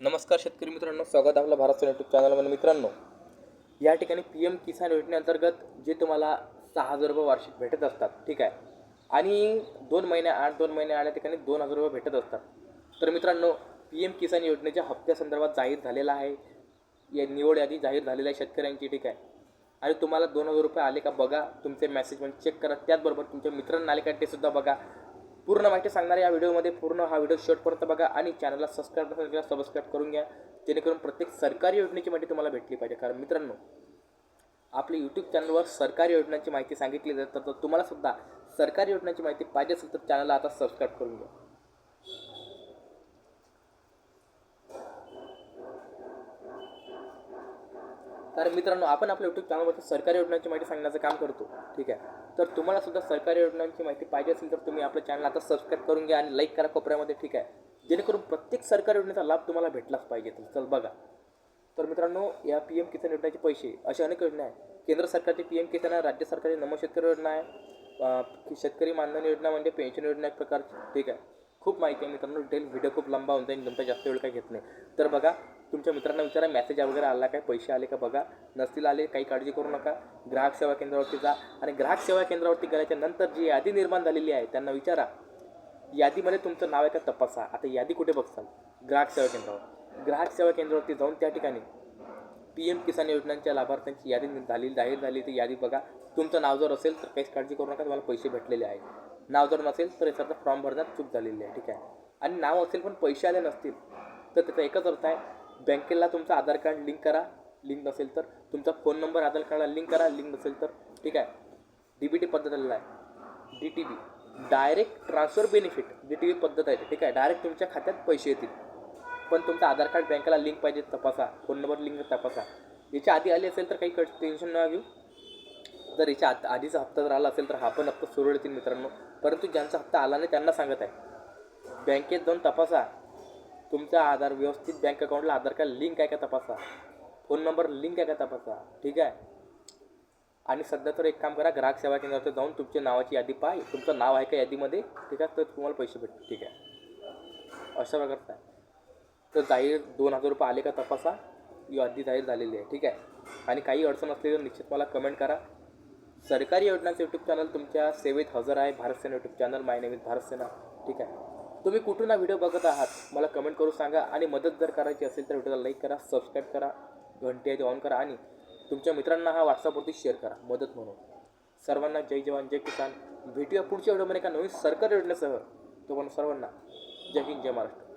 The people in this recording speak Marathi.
नमस्कार शेतकरी मित्रांनो स्वागत आपलं भारत यूट्यूब चॅनलमध्ये. मित्रांनो या ठिकाणी पी एम किसान योजनेअंतर्गत जे तुम्हाला सहा हजार रुपये वार्षिक भेटत असतात ठीक आहे? आणि दोन महिने आठ दोन महिने आल्या ठिकाणी दोन हजार रुपये भेटत असतात. तर मित्रांनो पी एम किसान योजनेच्या हप्त्यासंदर्भात जाहीर झालेला आहे. या निवड यादी जाहीर झालेल्या आहे शेतकऱ्यांची ठीक आहे? आणि तुम्हाला दोन हजार रुपये आले का बघा तुमचे मेसेज म्हणजे चेक करा. त्याचबरोबर तुमच्या मित्रांना आले का ते सुद्धा बघा. पूर्ण माहिती सांगणार या व्हिडिओमध्ये पूर्ण हा व्हिडिओ शेवटपर्यंत बघा आणि चॅनलला सबस्क्राईब नसेल केला सबस्क्राईब करून घ्या. जेणेकरून प्रत्येक सरकारी योजनेची माहिती तुम्हाला भेटली पाहिजे. कारण मित्रांनो आपल्या यूट्यूब चॅनलवर सरकारी योजनांची माहिती सांगितली जाते तर तुम्हाला सुद्धा सरकारी योजनांची माहिती पाहिजे असेल तर चॅनलला आता सबस्क्राईब करून घ्या. तर मित्रांनो आपण आपल्या यूट्यूब चॅनलवरती सरकारी योजनांची माहिती सांगण्याचं काम करतो. ठीक आहे? तर तुम्हाला सुद्धा सरकारी योजनांची माहिती पाहिजे असेल तर तुम्ही आपलं चॅनल आता सबस्क्राईब करून घ्या आणि लाईक करा कोपऱ्यामध्ये ठीक आहे? जेणेकरून प्रत्येक सरकारी योजनेचा लाभ तुम्हाला भेटलाच पाहिजे. चल बघा. तर मित्रांनो या पी एम किसान योजनेचे पैसे अशा अनेक योजना आहे केंद्र सरकारची पी एम किसान आहे राज्य सरकारची नमो शेतकरी योजना आहे शेतकरी मानधन योजना म्हणजे पेन्शन योजना एक प्रकारची ठीक आहे? खूप माहिती आहे मित्रांनो डिटेल व्हिडिओ खूप लंबा होऊन जाईल तुमचा जास्त वेळ काही घेत नाही. तर बघा तुमच्या मित्रांना विचारा मेसेज वगैरे आला काय? पैसे आले का बघा. नसतील आले काही काळजी करू नका. ग्राहक सेवा केंद्रावरती जा. आणि ग्राहक सेवा केंद्रावरती गेल्याच्यानंतर जी यादी निर्माण झालेली आहे त्यांना विचारा. यादीमध्ये तुमचं नाव आहे का? तपासा. आता यादी कुठे बघसाल ग्राहक सेवा केंद्रावर. ग्राहक सेवा केंद्रावरती जाऊन त्या ठिकाणी पी एम किसान योजनांच्या लाभार्थ्यांची यादी झाली जाहीर झाली ती यादी बघा. तुमचं नाव जर असेल तर काहीच काळजी करू नका तुम्हाला पैसे भेटलेले आहेत. नाव जर नसेल तर याचा फॉर्म भरण्यात चूक झालेली आहे ठीक आहे. आणि नाव असेल पण पैसे आले नसतील तर त्याचा एकच अर्थ आहे बँकेला तुमचं आधार कार्ड लिंक करा. लिंक नसेल तर. तुमचा फोन नंबर आधार कार्डला लिंक करा. लिंक नसेल तर. ठीक आहे. डी बी टी पद्धत आलेला आहे. D T B direct transfer benefit D T B पद्धत आहे ठीक आहे. डायरेक्ट तुमच्या खात्यात पैसे येतील. पण तुमचं आधार कार्ड बँकेला लिंक पाहिजे तपासा. फोन नंबर लिंक तपासा. याच्या आधी आली असेल तर काही कट टेन्शन न घेऊ. जर याच्या आत आधीचा हप्ता जर आला असेल तर हा पण हप्ता सुरू येतील मित्रांनो. परंतु ज्यांचा हप्ता आला नाही त्यांना सांगत आहे. बँकेत जाऊन तपासा. तुमचा आधार व्यवस्थित बँक अकाउंटला आधार कार्ड लिंक आहे का तपासा? फोन नंबर लिंक आहे का तपासा? ठीक आहे? आणि सध्या तर एक काम करा ग्राहक सेवा केंद्रावर जाऊन तुमच्या नावाची यादी पहा. तुमचं नाव आहे का यादीमध्ये? ठीक आहे तर तुम्हाला पैसे भेटतील. ठीक आहे? अशा प्रकारचं आहे. तर जाहीर दोन हजार रुपये आले का तपासा? यादी जाहीर झालेली आहे. ठीक आहे? आणि काही अडचण असली तर निश्चित मला कमेंट करा. सरकारी योजनांचं यूट्यूब चॅनल तुमच्या सेवेत हजर आहे. Bharat Sena YouTube channel my name is Bharat Sena. ठीक आहे? तुम्ही कुठून हा व्हिडिओ बघत आहात मला कमेंट करून सांगा. आणि मदत जर करायची असेल तर व्हिडिओला लाईक करा सबस्क्राईब करा घंटी आहे ऑन करा आणि तुमच्या मित्रांना हा व्हॉट्सअपवरती शेअर करा. मदत म्हणून. सर्वांना जय जवान जय किसान. भेटूया पुढच्या व्हिडिओमध्ये एका नवीन सरकारी योजनेसह. तो पण सर्वांना जय हिंद जय महाराष्ट्र.